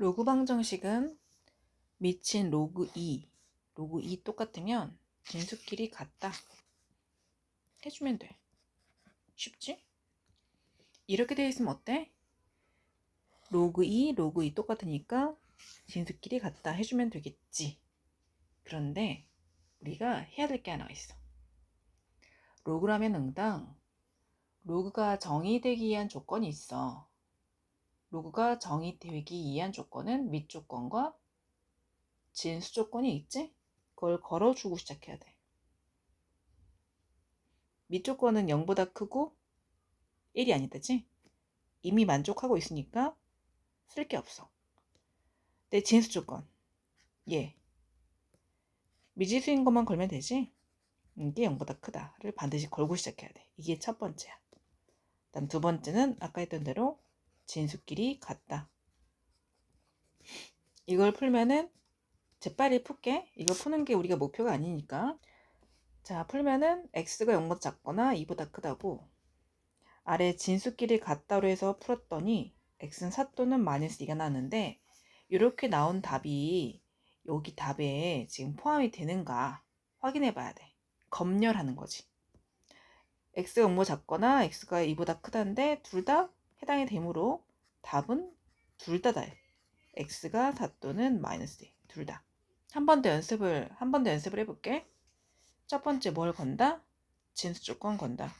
로그 방정식은 미친 로그 2, 로그 2 똑같으면 진수끼리 같다. 해주면 돼. 쉽지? 이렇게 되어 있으면 어때? 로그 2, 로그 2 똑같으니까 진수끼리 같다 해주면 되겠지. 그런데 우리가 해야 될 게 하나 있어. 로그라면 응당 로그가 정의되기 위한 조건이 있어. 로그가 정의되기 위한 조건은 밑 조건과 진수 조건이 있지? 그걸 걸어주고 시작해야 돼. 밑 조건은 0보다 크고 1이 아니다지? 이미 만족하고 있으니까 쓸 게 없어. 내 진수 조건. 예. 미지수인 것만 걸면 되지? 이게 0보다 크다를 반드시 걸고 시작해야 돼. 이게 첫 번째야. 다음 두 번째는 아까 했던 대로 진수끼리 같다. 이걸 풀면은 재빨리 풀게. 이거 푸는 게 우리가 목표가 아니니까. 자, 풀면은 x가 0보다 작거나 2보다 크다고 아래 진수끼리 같다로 해서 풀었더니 x는 4 또는 마이너스 2가 나왔는데 이렇게 나온 답이 여기 답에 지금 포함이 되는가 확인해 봐야 돼. 검열하는 거지. x가 0보다 작거나 x가 2보다 크다인데 둘 다 해당이 되므로 답은 둘 다다. x가 4 또는 마이너스 2. 둘 다. 한 번 더 연습을 한 번 더 연습을 해볼게. 첫 번째 뭘 건다? 진수 조건 건다.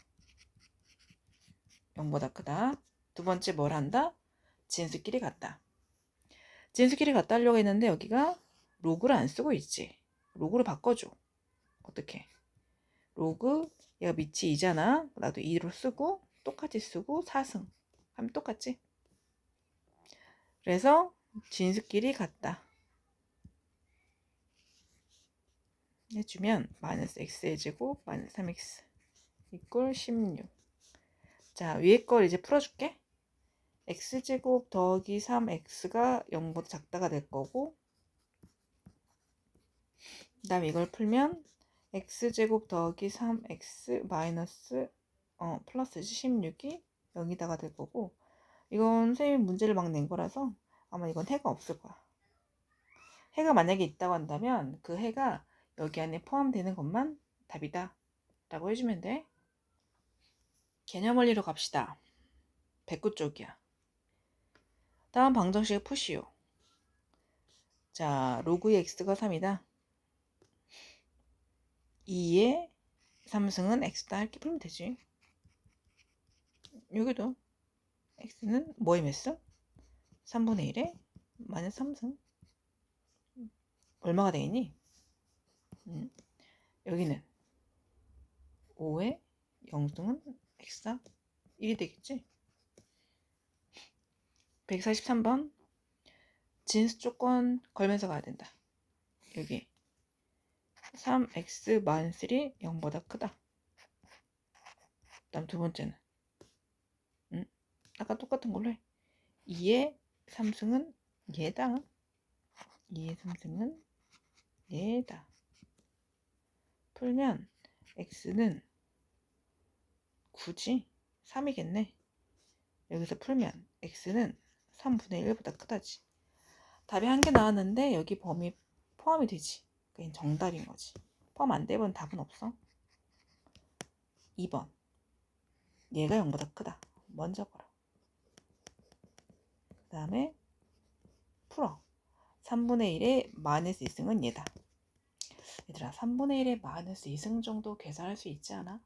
0보다 크다. 두 번째 뭘 한다? 진수끼리 같다. 진수끼리 같다 하려고 했는데 여기가 로그를 안 쓰고 있지. 로그를 바꿔줘. 어떻게? 로그 얘가 밑이 2잖아. 나도 2로 쓰고 똑같이 쓰고 4승 하면 똑같지? 그래서 진수끼리 같다. 해주면 마이너스 x의 제곱 마이너스 3x 이꼴 16. 자 위에 걸 이제 풀어줄게. x제곱 더하기 3x가 0보다 작다가 될 거고 그 다음 이걸 풀면 x제곱 더하기 3x 마이너스 어 플러스지 16이 0이다가 될 거고 이건 선생님이 문제를 막 낸 거라서 아마 이건 해가 없을 거야. 해가 만약에 있다고 한다면 그 해가 여기 안에 포함되는 것만 답이다 라고 해주면 돼. 개념 원리로 갑시다. 109 쪽이야. 다음 방정식을 푸시오. 자, 로그의 x가 3이다. 2의 3승은 x다 이렇게 풀면 되지. 여기도 x는 뭐에 몇 승? 3분의 1에 마이너스 3승. 얼마가 되겠니? 음. 여기는 5에 0승은 x다 1이 되겠지? 143번 진수 조건 걸면서 가야 된다. 여기 3x 마이너스 1이 0보다 크다. 다음 두 번째는 음, 아까 똑같은 걸로 해. 2의 3승은 얘다. 2의 3승은 얘다. 풀면 x는 굳이 3이겠네. 여기서 풀면 x는 3분의 1보다 크다지. 답이 한 개 나왔는데 여기 범위 포함이 되지. 그게 정답인 거지. 포함 안 되면 답은 없어. 2번. 얘가 0보다 크다. 먼저 걸어. 그 다음에 풀어. 3분의 1의 마이너스 2승은 얘다. 얘들아 3분의 1의 마이너스 2승 정도 계산할 수 있지 않아?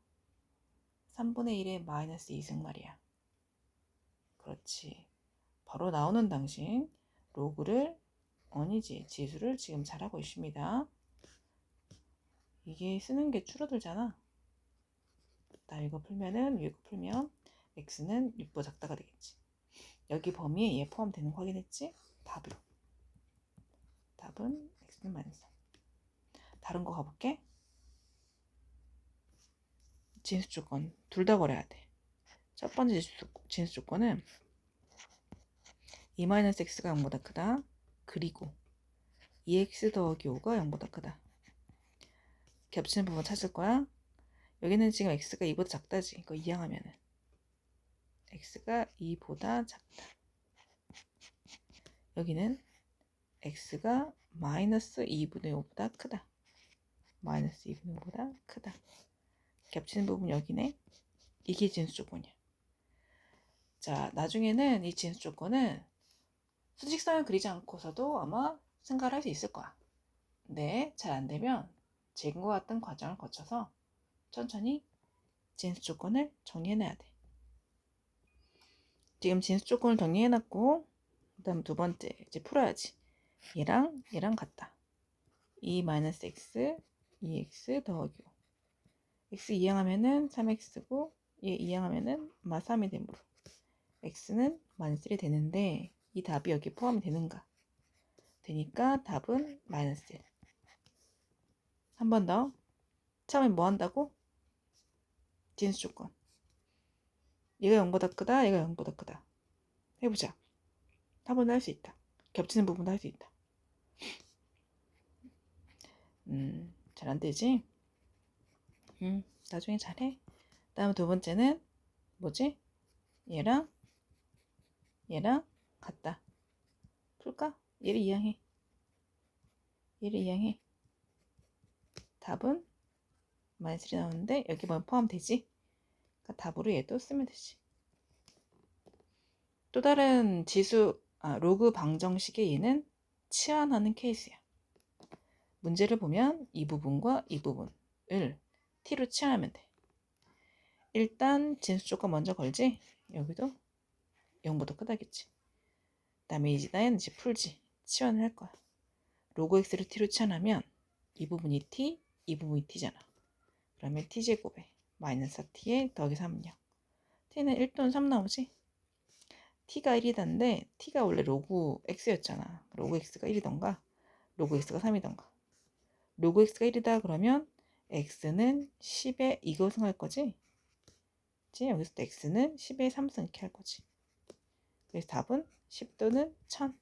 3분의 1의 마이너스 2승 말이야. 그렇지. 바로 나오는 당신 로그를 아니지 지수를 지금 잘하고 있습니다. 이게 쓰는 게 줄어들잖아. 나 이거 풀면은 이거 풀면 x는 6보다 작다가 되겠지. 여기 범위에 얘 포함되는 거 확인했지? 답으로. 답은 x는 마이너스. 다른 거 가볼게. 진수 조건 둘 다 걸어야 돼. 첫 번째 진수, 진수 조건은 2-x가 0보다 크다. 그리고 2x 더하기 5가 0보다 크다. 겹치는 부분 찾을 거야. 여기는 지금 x가 2보다 작다지. 이거 이항하면은 x가 2보다 작다. 여기는 x가 마이너스 2분의 5보다 크다. 마이너스 2분의 5보다 크다. 겹치는 부분 여기네. 이게 진수 조건이야. 자, 나중에는 이 진수 조건은 수직선을 그리지 않고서도 아마 생각을 할 수 있을 거야. 근데 잘 안 되면 지금과 같은 과정을 거쳐서 천천히 진수 조건을 정리해놔야 돼. 지금 진수 조건을 정리해놨고 그 다음 두 번째 이제 풀어야지. 얘랑 얘랑 같다. 2-x, 2x 더하기 5. x 이항하면은 3x고 얘 이항하면은 마 3이 되므로 x는 마이너스 1이 되는데 이 답이 여기 포함이 되는가? 되니까 답은 마이너스 1. 한 번 더. 처음에 뭐 한다고? 진수 조건. 얘가 0보다 크다, 얘가 0보다 크다. 해보자. 한 번도 할수 있다. 겹치는 부분도 할 수 있다. 음, 잘 안 되지? 음, 나중에 잘해. 다음 두 번째는 뭐지? 얘랑 얘랑 같다. 풀까? 얘를 이항해. 얘를 이항해. 답은 마이너스 1이 나오는데 여기 뭐 포함되지? 그러니까 답으로 얘도 쓰면 되지. 또 다른 지수, 아, 로그 방정식의 얘는 치환하는 케이스야. 문제를 보면 이 부분과 이 부분을 t로 치환하면 돼. 일단 진수 조건 먼저 걸지. 여기도 0보다 크다겠지. 그다음에 이제 나는 이제 풀지. 치환을 할 거야. 로그 x를 t로 치환하면 이 부분이 t, 이 부분이 t잖아. 그러면 t제곱에 마이너스 4t에 더하기 3은 0. t는 1 또는 3 나오지? t가 1이던데 t가 원래 로그 x였잖아. 로그 x가 1이던가 로그 x가 3이던가. 로그 x가 1이다 그러면 x는 10에 이것을 할 거지? 그치? 여기서 또 x는 10에 3승 이렇게 할 거지. 그래서 답은 10 또는 1000.